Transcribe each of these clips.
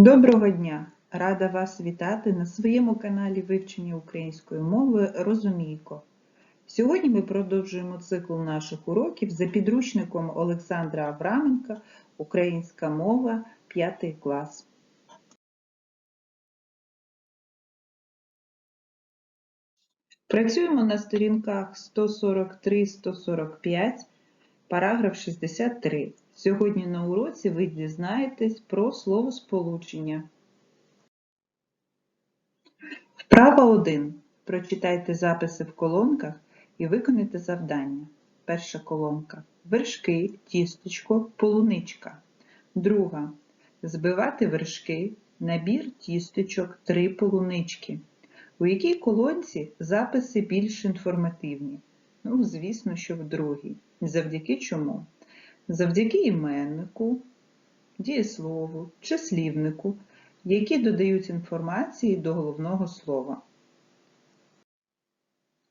Доброго дня! Рада вас вітати на своєму каналі вивчення української мови Розумійко. Сьогодні ми продовжуємо цикл наших уроків за підручником Олександра Авраменка Українська мова 5 клас. Працюємо на сторінках 143-145, параграф 63. Сьогодні на уроці ви дізнаєтесь про словосполучення. Вправа 1. Прочитайте записи в колонках і виконайте завдання. Перша колонка. Вершки, тістечко, полуничка. Друга. Збивати вершки, набір тістечок, три полунички. У якій колонці записи більш інформативні? Ну, звісно, що в другій. Завдяки чому? Завдяки іменнику, дієслову, числівнику, які додають інформації до головного слова.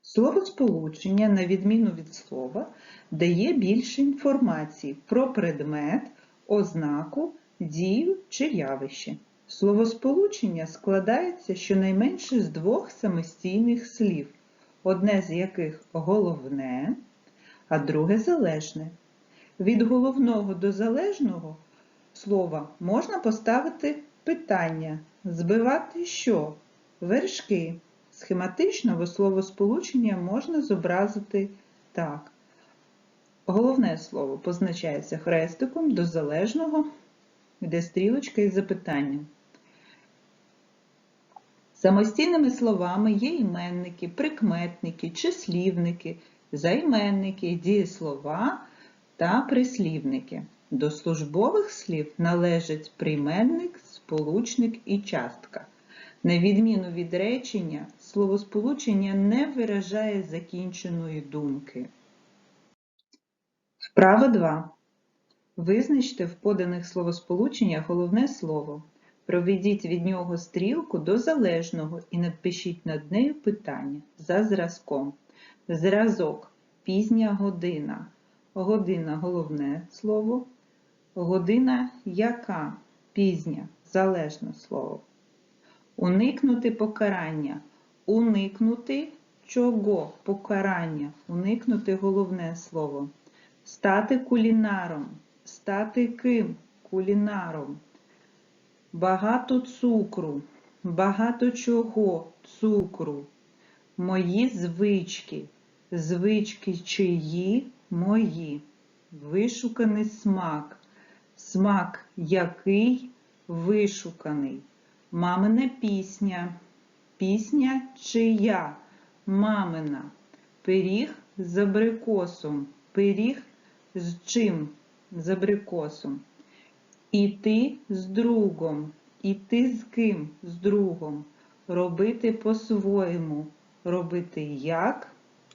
Словосполучення, на відміну від слова, дає більше інформації про предмет, ознаку, дію чи явище. Словосполучення складається щонайменше з двох самостійних слів, одне з яких головне, а друге залежне. Від головного до залежного слова можна поставити питання збивати що? Вершки. Схематично словосполучення можна зобразити так. Головне слово позначається хрестиком до залежного, де стрілочка із запитанням. Самостійними словами є іменники, прикметники, числівники, займенники, дієслова та прислівники. До службових слів належать прийменник, сполучник і частка. На відміну від речення, словосполучення не виражає закінченої думки. Вправа 2. Визначте в поданих словосполученнях головне слово. Проведіть від нього стрілку до залежного і напишіть над нею питання за зразком. Зразок пізня година. Година головне слово. Година яка пізня залежне слово. Уникнути покарання. Уникнути чого покарання. Уникнути головне слово. Стати кулінаром. Стати ким? Кулінаром. Багато цукру. Багато чого цукру. Мої звички. Звички чиї мої. Вишуканий смак. Смак який вишуканий. Мамина пісня. Пісня чия? Мамина. Пиріг з абрикосом. Пиріг з чим? З абрикосом. Іти з другом. Іти з ким? З другом. Робити по-своєму. Робити як?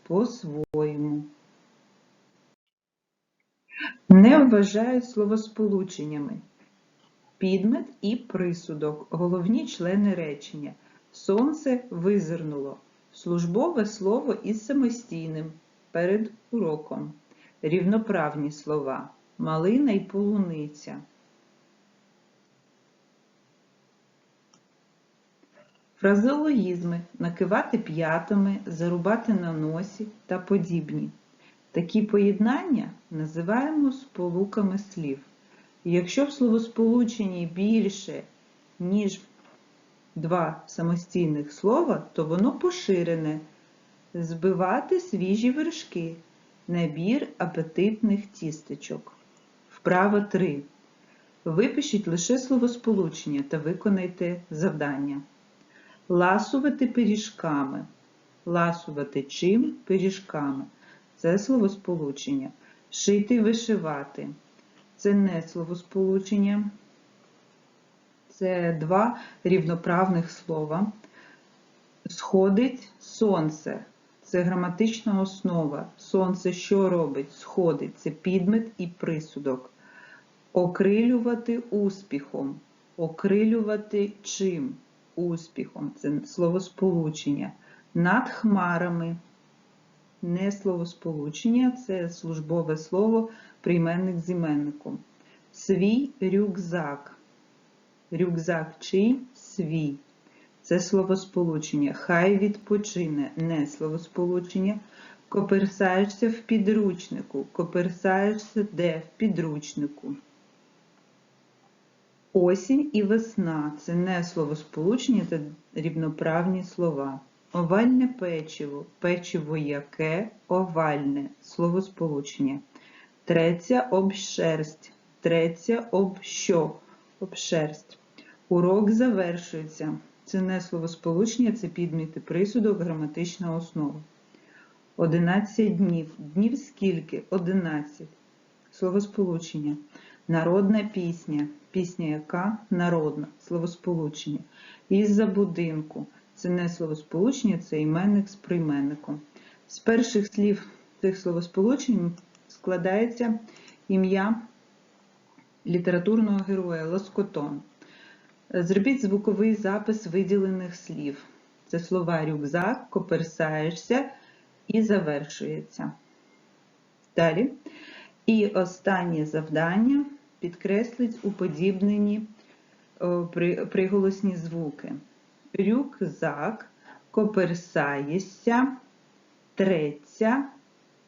По-своєму. Не вважають словосполученнями. Підмет і присудок. Головні члени речення. Сонце визирнуло. Службове слово із самостійним. Перед уроком. Рівноправні слова. Малина і полуниця. Фразеологізми накивати п'ятами, зарубати на носі та подібні. Такі поєднання називаємо сполуками слів. Якщо в словосполученні більше, ніж два самостійних слова, то воно поширене. Збивати свіжі вершки. Набір апетитних тістечок. Вправа 3. Випишіть лише словосполучення та виконайте завдання. Ласувати пиріжками. Ласувати чим пиріжками. Це словосполучення. Шити вишивати. Це не словосполучення. Це два рівноправних слова. Сходить сонце. Це граматична основа. Сонце що робить? Сходить. Це підмет і присудок. Окрилювати успіхом. Окрилювати чим? Успіхом. Це словосполучення. Над хмарами. Не словосполучення, це службове слово, прийменник з іменником. Свій рюкзак. Рюкзак чий? Свій. Це словосполучення. Хай відпочине не словосполучення. Коперсаєшся в підручнику. Коперсаєшся де? В підручнику. Осінь і весна це не словосполучення, це рівноправні слова. Овальне печиво. Печиво яке? Овальне. Словосполучення. Треться об шерсть. Треться об що? Об шерсть. Урок завершується. Це не словосполучення, це підміти присудок, граматична основа. 11 днів. Днів скільки? 11. Словосполучення. Народна пісня. Пісня яка? Народна. Словосполучення. Із-за будинку. Це не словосполучення, це іменник з прийменником. З перших слів цих словосполучень складається ім'я літературного героя Лоскотон. Зробіть звуковий запис виділених слів. Це слова рюкзак, коперсаєшся і завершується. Далі. І останнє завдання підкреслить уподібнені приголосні звуки. Рюкзак, коперсаєшся, треться,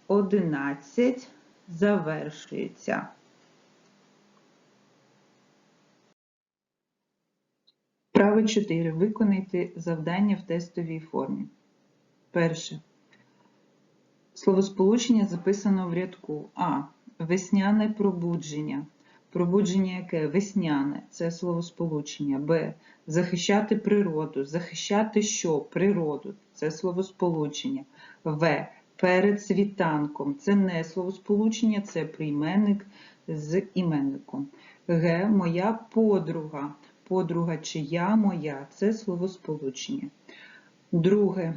одинадцять, завершується. Право 4. Виконайте завдання в тестовій формі. Перше. Словосполучення записано в рядку. А. Весняне пробудження. Пробудження яке? Весняне це словосполучення. Б. Захищати природу. Захищати що? Природу. Це словосполучення. В. Перед світанком. Це не словосполучення, це прийменник з іменником. Г. Моя подруга. Подруга чия моя це словосполучення. Друге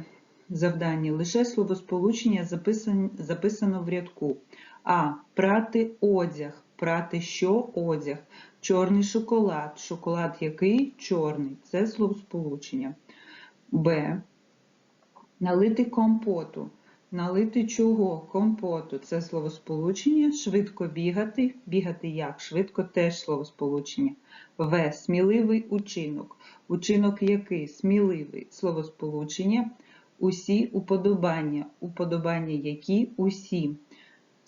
завдання. Лише словосполучення записано, в рядку. А. Прати одяг. Прати що одяг? Чорний шоколад. Шоколад який? Чорний. Це словосполучення. Б. Налити компоту. Налити чого? Компоту. Це словосполучення. Швидко бігати. Бігати як? Швидко теж словосполучення. В. Сміливий учинок. Учинок який? Сміливий. Словосполучення. Усі уподобання. Уподобання які? Усі.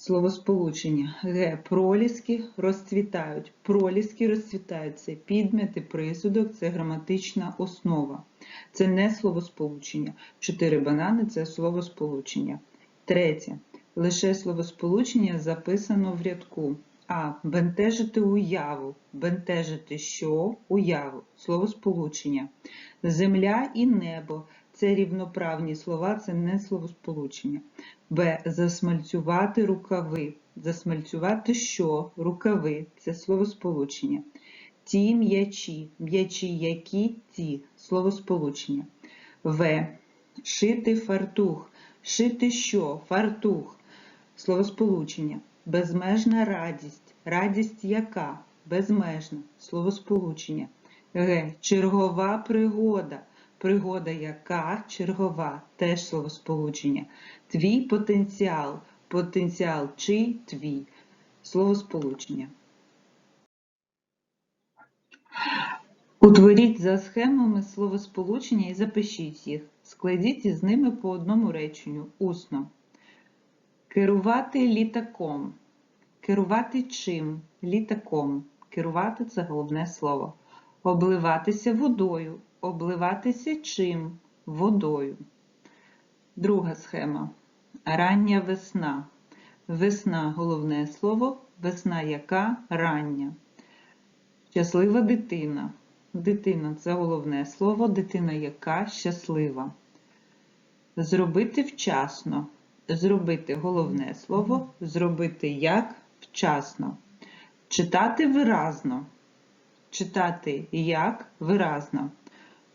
Словосполучення. Г. Проліски розцвітають. Проліски розцвітають. Це підмети, присудок, це граматична основа. Це не словосполучення. Чотири банани це словосполучення. Третє. Лише словосполучення записано в рядку. А. Бентежити уяву. Бентежити що? Уяву. Словосполучення. Земля і небо. Це рівноправні слова, це не словосполучення. Б. Засмальцювати рукави. Засмальцювати що? Рукави. Це словосполучення. Ті м'ячі. М'ячі які ті. Словосполучення. В. Шити фартух. Шити що? Фартух. Словосполучення. Безмежна радість. Радість яка? Безмежна. Словосполучення. Г. Чергова пригода. Пригода яка? Чергова. Теж словосполучення. Твій потенціал. Потенціал чий твій. Словосполучення. Утворіть за схемами словосполучення і запишіть їх. Складіть із ними по одному реченню. Усно. Керувати літаком. Керувати чим? Літаком. Керувати це головне слово. Обливатися водою. Обливатися чим? Водою. Друга схема. Рання весна. Весна головне слово. Весна яка? Рання. Щаслива дитина. Дитина це головне слово. Дитина яка? Щаслива. Зробити вчасно. Зробити головне слово. Зробити як? Вчасно. Читати виразно. Читати як? Виразно.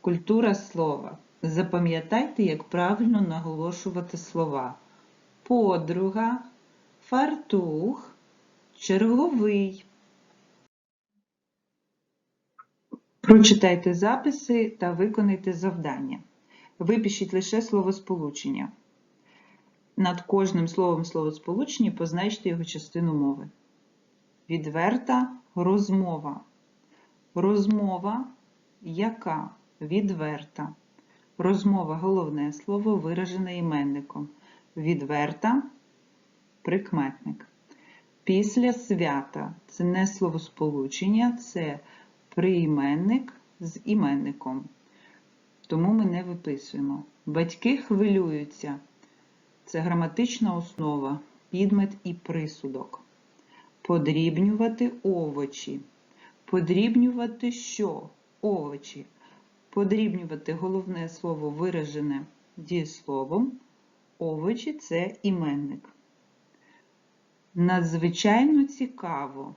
Культура слова. Запам'ятайте, як правильно наголошувати слова. Подруга, фартух, черговий. Прочитайте записи та виконайте завдання. Випишіть лише словосполучення. Над кожним словом словосполучення позначте його частину мови. Відверта розмова. Розмова яка відверта. Розмова головне слово виражене іменником. Відверта прикметник. Після свята це не словосполучення, це прийменник з іменником. Тому ми не виписуємо. Батьки хвилюються. Це граматична основа, підмет і присудок. Подрібнювати овочі. Подрібнювати що? Овочі. Подрібнювати головне слово виражене дієсловом. Овочі це іменник. Надзвичайно цікаво.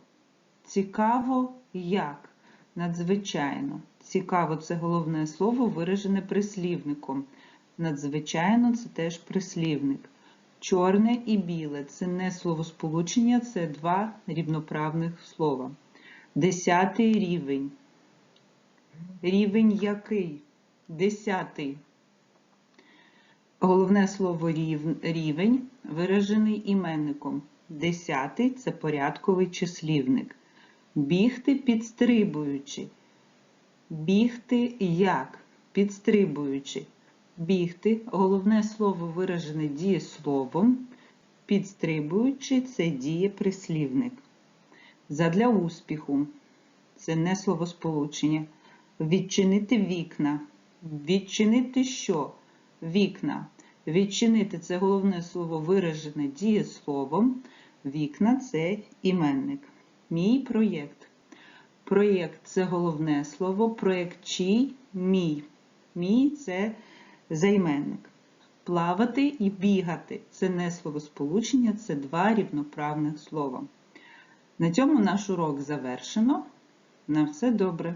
Цікаво як? Надзвичайно. Цікаво це головне слово виражене прислівником. Надзвичайно це теж прислівник. Чорне і біле це не словосполучення, це два рівноправних слова. Десятий рівень. Рівень який? Десятий. Головне слово рівень виражений іменником. Десятий це порядковий числівник. Бігти підстрибуючи. Бігти як? Підстрибуючи. Бігти головне слово виражене дієсловом. Підстрибуючи це дієприслівник. Задля успіху це не словосполучення. Відчинити вікна. Відчинити що? Вікна. Відчинити це головне слово виражене дієсловом. Вікна це іменник. Мій проєкт. Проєкт це головне слово. Проєкт чий? Мій. Мій це займенник. Плавати і бігати це не словосполучення, це два рівноправних слова. На цьому наш урок завершено. На все добре.